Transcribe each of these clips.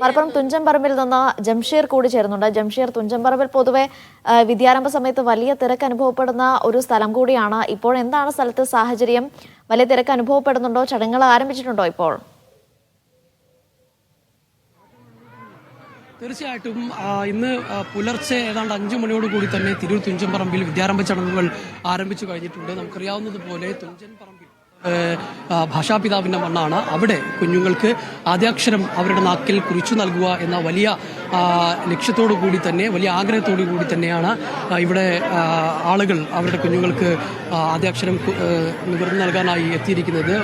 മലപ്പുറം തുഞ്ചൻപറമ്പിൽ നിന്ന് ജംഷീർ കൂടി ചേരുന്നുണ്ട്. ജംഷീർ തുഞ്ചൻപറമ്പിൽ പൊതുവെ വിദ്യാരംഭ സമയത്ത് വലിയ തിരക്ക് അനുഭവപ്പെടുന്ന ഒരു സ്ഥലം കൂടിയാണ്. ഇപ്പോൾ എന്താണ് സ്ഥലത്തെ സാഹചര്യം? വലിയ തിരക്ക് അനുഭവപ്പെടുന്നുണ്ടോ? ചടങ്ങുകൾ ആരംഭിച്ചിട്ടുണ്ടോ ഇപ്പോൾ? തീർച്ചയായിട്ടും ഇന്ന് പുലർച്ചെ ഏതാണ്ട് അഞ്ചു മണിയോട് കൂടി തന്നെ തിരൂർ തുഞ്ചൻപറമ്പിൽ വിദ്യാരംഭ ചടങ്ങുകൾ ആരംഭിച്ചു കഴിഞ്ഞിട്ടുണ്ട്. നമുക്കറിയാവുന്നതുപോലെ തുഞ്ചൻപറമ്പിൽ ഏഹ്, ആ, ഭാഷാപിതാവിന്റെ മണ്ണാണ്. അവിടെ കുഞ്ഞുങ്ങൾക്ക് ആദ്യാക്ഷരം അവരുടെ നാക്കിൽ കുറിച്ചു നൽകുക എന്ന വലിയ ലക്ഷ്യത്തോടു കൂടി തന്നെ വലിയ ആഗ്രഹത്തോടു കൂടി തന്നെയാണ് ഇവിടെ ആളുകൾ അവരുടെ കുഞ്ഞുങ്ങൾക്ക് ആദ്യാക്ഷരം നുകർന്നു നൽകാനായി എത്തിയിരിക്കുന്നത്.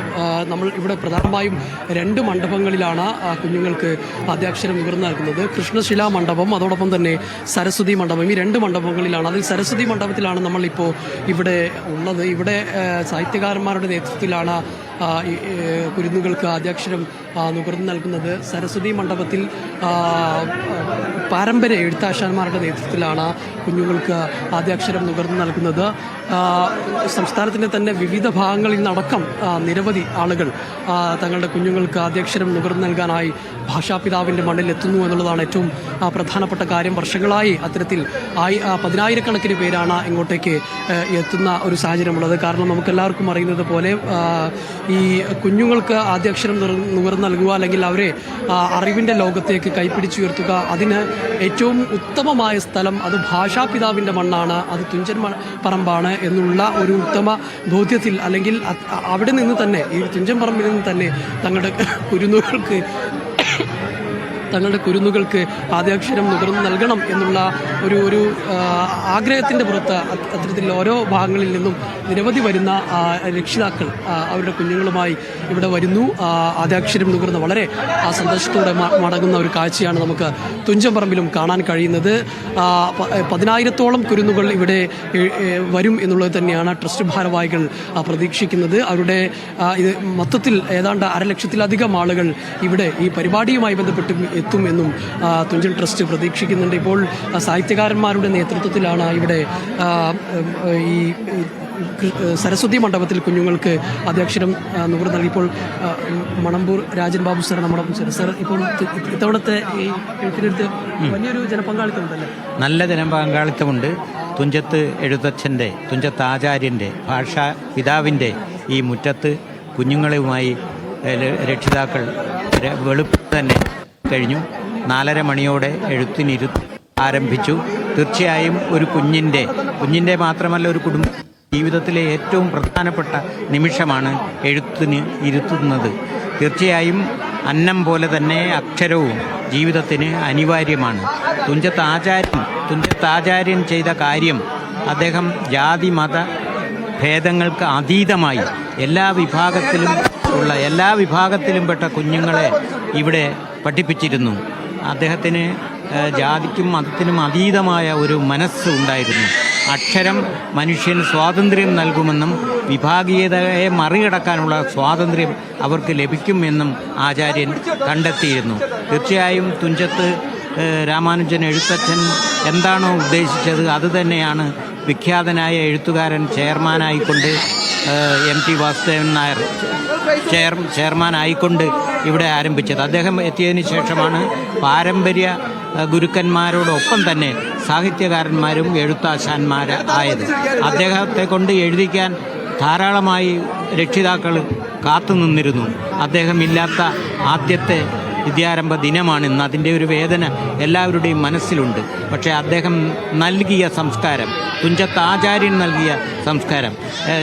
നമ്മൾ ഇവിടെ പ്രധാനമായും രണ്ട് മണ്ഡപങ്ങളിലാണ് കുഞ്ഞുങ്ങൾക്ക് ആദ്യാക്ഷരം നുകർന്നു നൽകുന്നത്. കൃഷ്ണശില മണ്ഡപം അതോടൊപ്പം തന്നെ സരസ്വതി മണ്ഡപം. ഈ രണ്ട് മണ്ഡപങ്ങളിലാണ്. അതിൽ സരസ്വതി മണ്ഡപത്തിലാണ് നമ്മളിപ്പോൾ ഇവിടെ ഉള്ളത്. ഇവിടെ സാഹിത്യകാരന്മാരുടെ നേതൃത്വത്തിലാണ് കുരുന്നുകൾക്ക് ആദ്യാക്ഷരം നുകർന്നു നൽകുന്നത് സരസ്വതി മണ്ഡപത്തിൽ പാരമ്പര്യ എഴുത്താശാന്മാരുടെ നേതൃത്വത്തിലാണ് കുഞ്ഞുങ്ങൾക്ക് ആദ്യാക്ഷരം നുകർന്നു നൽകുന്നത്. സംസ്ഥാനത്തിന്റെ തന്നെ വിവിധ ഭാഗങ്ങളിൽ നിന്നടക്കം നിരവധി ആളുകൾ തങ്ങളുടെ കുഞ്ഞുങ്ങൾക്ക് ആദ്യാക്ഷരം നുകർന്നു നൽകാനായി ഭാഷാപിതാവിന്റെ മണ്ണിൽ എത്തുന്നു എന്നുള്ളതാണ് ഏറ്റവും പ്രധാനപ്പെട്ട കാര്യം. വർഷങ്ങളായി അത്തരത്തിൽ ആയി പതിനായിരക്കണക്കിന് പേരാണ് ഇങ്ങോട്ടേക്ക് എത്തുന്ന ഒരു സാഹചര്യമുള്ളത്. കാരണം നമുക്കെല്ലാവർക്കും അറിയുന്നത് പോലെ ഈ കുഞ്ഞുങ്ങൾക്ക് ആദ്യാക്ഷരം നുകർന്നു നൽകുക അല്ലെങ്കിൽ അവരെ അറിവിന്റെ ലോകത്തേക്ക് കൈപ്പിടിച്ചുയർത്തുക അതിന് ഏറ്റവും ഉത്തമമായ സ്ഥലം അത് ഭാഷാപിതാവിന്റെ മണ്ണാണ്. അത് തുഞ്ചൻ പറമ്പാണ് എന്നുള്ള ഒരു ഉത്തമ ബോധ്യത്തിൽ അല്ലെങ്കിൽ അവിടെ നിന്ന് തന്നെ ഈ തുഞ്ചൻ പറമ്പിൽ നിന്ന് തന്നെ തങ്ങളുടെ കുരുന്നുകൾക്ക് തങ്ങളുടെ കുരുന്നുകൾക്ക് ആദ്യാക്ഷരം നുകർന്നു നൽകണം എന്നുള്ള ഒരു ഒരു ആഗ്രഹത്തിന്റെ പുറത്ത് അത്തരത്തിലുള്ള ഓരോ ഭാഗങ്ങളിൽ നിന്നും നിരവധി വരുന്ന രക്ഷിതാക്കൾ അവരുടെ കുഞ്ഞുങ്ങളുമായി ഇവിടെ വരുന്നു. ആദ്യാക്ഷരം നുകർന്ന് വളരെ ആ, സന്തോഷത്തോടെ മടങ്ങുന്ന ഒരു കാഴ്ചയാണ് നമുക്ക് തുഞ്ചൻപറമ്പിലും കാണാൻ കഴിയുന്നത്. പതിനായിരത്തോളം കുരുന്നുകൾ ഇവിടെ വരും എന്നുള്ളത് തന്നെയാണ് ട്രസ്റ്റ് ഭാരവാഹികൾ പ്രതീക്ഷിക്കുന്നത്. അവരുടെ ഇത് മൊത്തത്തിൽ ഏതാണ്ട് അരലക്ഷത്തിലധികം ആളുകൾ ഇവിടെ ഈ പരിപാടിയുമായി ബന്ധപ്പെട്ട് എത്തും എന്നും തുഞ്ചൻ ട്രസ്റ്റ് പ്രതീക്ഷിക്കുന്നുണ്ട്. ഇപ്പോൾ സാഹിത്യകാരന്മാരുടെ നേതൃത്വത്തിലാണ് ഇവിടെ ഈ സരസ്വതി മണ്ഡപത്തിൽ കുഞ്ഞുങ്ങൾക്ക് അധ്യക്ഷരം നുകർ നൽകിയപ്പോൾ ഇപ്പോൾ മണമ്പൂർ രാജൻ ബാബു സാർ നമ്മുടെ സാർ. സാർ ഇപ്പോൾ ഇത്തവണത്തെ ഈ എഴുത്തിനെടുത്ത് വലിയൊരു ജനപങ്കാളിത്തമുണ്ടല്ലേ? നല്ല ജനപങ്കാളിത്തമുണ്ട്. തുഞ്ചത്ത് എഴുത്തച്ഛന്റെ തുഞ്ചത്ത് ആചാര്യന്റെ ഭാഷാ പിതാവിന്റെ ഈ മുറ്റത്ത് കുഞ്ഞുങ്ങളുമായി രക്ഷിതാക്കൾ വെളുപ്പ് തന്നെ കഴിഞ്ഞു. നാലര മണിയോടെ എഴുത്തിനിരു ആരംഭിച്ചു. തീർച്ചയായും ഒരു കുഞ്ഞിന്റെ കുഞ്ഞിന്റെ മാത്രമല്ല ഒരു കുടുംബ ജീവിതത്തിലെ ഏറ്റവും പ്രധാനപ്പെട്ട നിമിഷമാണ് എഴുത്തിന് ഇരുത്തുന്നത്. തീർച്ചയായും അന്നം പോലെ തന്നെ അക്ഷരവും ജീവിതത്തിന് അനിവാര്യമാണ്. തുഞ്ചത്ത് ആചാര്യൻ തുഞ്ചത്ത് ആചാര്യൻ ചെയ്ത കാര്യം അദ്ദേഹം ജാതി മത ഭേദങ്ങൾക്ക് അതീതമായി എല്ലാ വിഭാഗത്തിലും ഉള്ള എല്ലാ വിഭാഗത്തിലും പെട്ട കുഞ്ഞുങ്ങളെ ഇവിടെ പഠിപ്പിച്ചിരുന്നു. അദ്ദേഹത്തിന് ജാതിക്കും മതത്തിനും അതീതമായ ഒരു മനസ്സ് ഉണ്ടായിരുന്നു. അക്ഷരം മനുഷ്യന് സ്വാതന്ത്ര്യം നൽകുമെന്നും വിഭാഗീയതയെ മറികടക്കാനുള്ള സ്വാതന്ത്ര്യം അവർക്ക് ലഭിക്കുമെന്നും ആചാര്യൻ കണ്ടെത്തിയിരുന്നു. തീർച്ചയായും തുഞ്ചത്ത് രാമാനുജൻ എഴുത്തച്ഛൻ എന്താണോ ഉദ്ദേശിച്ചത് അതുതന്നെയാണ് വിഖ്യാതനായ എഴുത്തുകാരൻ ചെയർമാനായിക്കൊണ്ട് M T Vasudevan Nair chair ചെയർമാനായിക്കൊണ്ട് ഇവിടെ ആരംഭിച്ചത്. അദ്ദേഹം എത്തിയതിനു ശേഷമാണ് പാരമ്പര്യ ഗുരുക്കന്മാരോടൊപ്പം തന്നെ സാഹിത്യകാരന്മാരും എഴുത്താശാന്മാർ ആയത്. അദ്ദേഹത്തെ കൊണ്ട് എഴുതിക്കാൻ ധാരാളമായി രക്ഷിതാക്കൾ കാത്തുനിന്നിരുന്നു. അദ്ദേഹം ഇല്ലാത്ത ആദ്യത്തെ വിദ്യാരംഭ ദിനമാണ് ഇന്ന്. അതിന്റെ ഒരു വേദന എല്ലാവരുടെയും മനസ്സിലുണ്ട്. പക്ഷേ അദ്ദേഹം നൽകിയ സംസ്കാരം തുഞ്ചത്ത് ആചാര്യൻ നൽകിയ സംസ്കാരം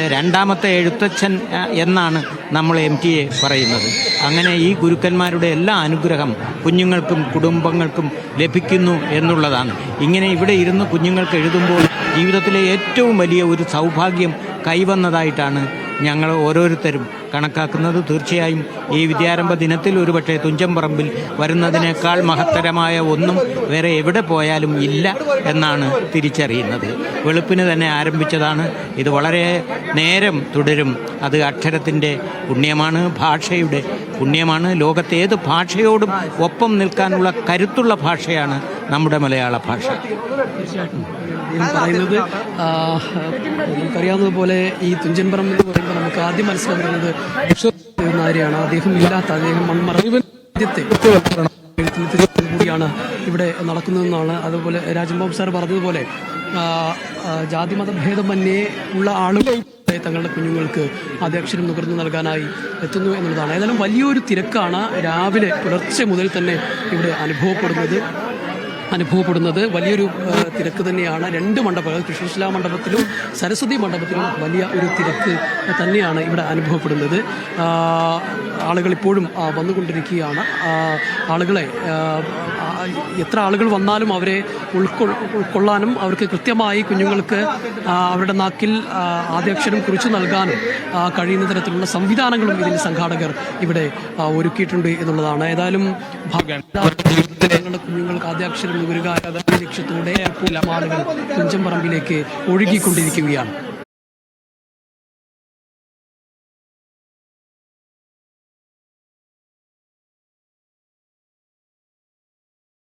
രണ്ടാമത്തെ എഴുത്തച്ഛൻ എന്നാണ് നമ്മൾ എം ടി എ പറയുന്നത്. അങ്ങനെ ഈ ഗുരുക്കന്മാരുടെ എല്ലാ അനുഗ്രഹം കുഞ്ഞുങ്ങൾക്കും കുടുംബങ്ങൾക്കും ലഭിക്കുന്നു എന്നുള്ളതാണ്. ഇങ്ങനെ ഇവിടെ ഇരുന്ന് കുഞ്ഞുങ്ങൾക്ക് എഴുതുമ്പോൾ ജീവിതത്തിലെ ഏറ്റവും വലിയ ഒരു സൗഭാഗ്യം കൈവന്നതായിട്ടാണ് ഞങ്ങൾ ഓരോരുത്തരും കണക്കാക്കുന്നത് തീർച്ചയായും ഈ വിദ്യാരംഭ ദിനത്തിൽ ഒരുപക്ഷെ തുഞ്ചംപറമ്പിൽ വരുന്നതിനേക്കാൾ മഹത്തരമായ ഒന്നും വേറെ എവിടെ പോയാലും ഇല്ല എന്നാണ് തിരിച്ചറിയുന്നത്. വെളുപ്പിന് തന്നെ ആരംഭിച്ചതാണ്. ഇത് വളരെ നേരം തുടരും. അത് അക്ഷരത്തിന്റെ പുണ്യമാണ് ഭാഷയുടെ പുണ്യമാണ്. ലോകത്തേത് ഭാഷയോടും ഒപ്പം നിൽക്കാനുള്ള കരുത്തുള്ള ഭാഷയാണ് നമ്മുടെ മലയാള ഭാഷ. ഇതിൽ പറയുന്നത് നമുക്കറിയാവുന്നതുപോലെ ഈ തുഞ്ചൻപറമ്പ് എന്ന് പറയുമ്പോൾ നമുക്ക് ആദ്യം മനസ്സിലാക്കുന്നത് നായരെയാണ് അദ്ദേഹം ഇല്ലാത്ത അദ്ദേഹം മൺമറവിന്റെ ആദ്യത്തെ കൂടിയാണ് ഇവിടെ നടക്കുന്നതെന്നാണ് അതുപോലെ രാജൻബാബു സാർ പറഞ്ഞതുപോലെ. ജാതിമത ഭേദമന്യേ ഉള്ള ആളുകൾ തങ്ങളുടെ കുഞ്ഞുങ്ങൾക്ക് ആദ്യാക്ഷരം നുകർന്നു നൽകാനായി എത്തുന്നു എന്നുള്ളതാണ്. ഏതായാലും വലിയൊരു തിരക്കാണ് രാവിലെ പുലർച്ചെ മുതൽ തന്നെ ഇവിടെ അനുഭവപ്പെടുന്നത്. അനുഭവപ്പെടുന്നത്. വലിയൊരു തിരക്ക് തന്നെയാണ്. രണ്ട് മണ്ഡപങ്ങൾ കൃഷ്ണശിലാ മണ്ഡപത്തിലും സരസ്വതി മണ്ഡപത്തിലും വലിയ ഒരു തിരക്ക് തന്നെയാണ് ഇവിടെ അനുഭവപ്പെടുന്നത്. ആളുകൾ ഇപ്പോഴും വന്നുകൊണ്ടിരിക്കുകയാണ്. ആളുകളെ എത്ര ആളുകൾ വന്നാലും അവരെ ഉൾക്കൊ ഉൾക്കൊള്ളാനും അവർക്ക് കൃത്യമായി കുഞ്ഞുങ്ങൾക്ക് അവരുടെ നാക്കിൽ ആദ്യാക്ഷരം കുറിച്ചു നൽകാനും കഴിയുന്ന തരത്തിലുള്ള സംവിധാനങ്ങളും ഇതിന് സംഘാടകർ ഇവിടെ ഒരുക്കിയിട്ടുണ്ട് എന്നുള്ളതാണ്. ഏതായാലും കുഞ്ഞുങ്ങൾക്ക് ആദ്യാക്ഷരം എന്ന ലക്ഷ്യത്തോടെ ആളുകൾ തുഞ്ചംപറമ്പിലേക്ക് ഒഴുകിക്കൊണ്ടിരിക്കുകയാണ്.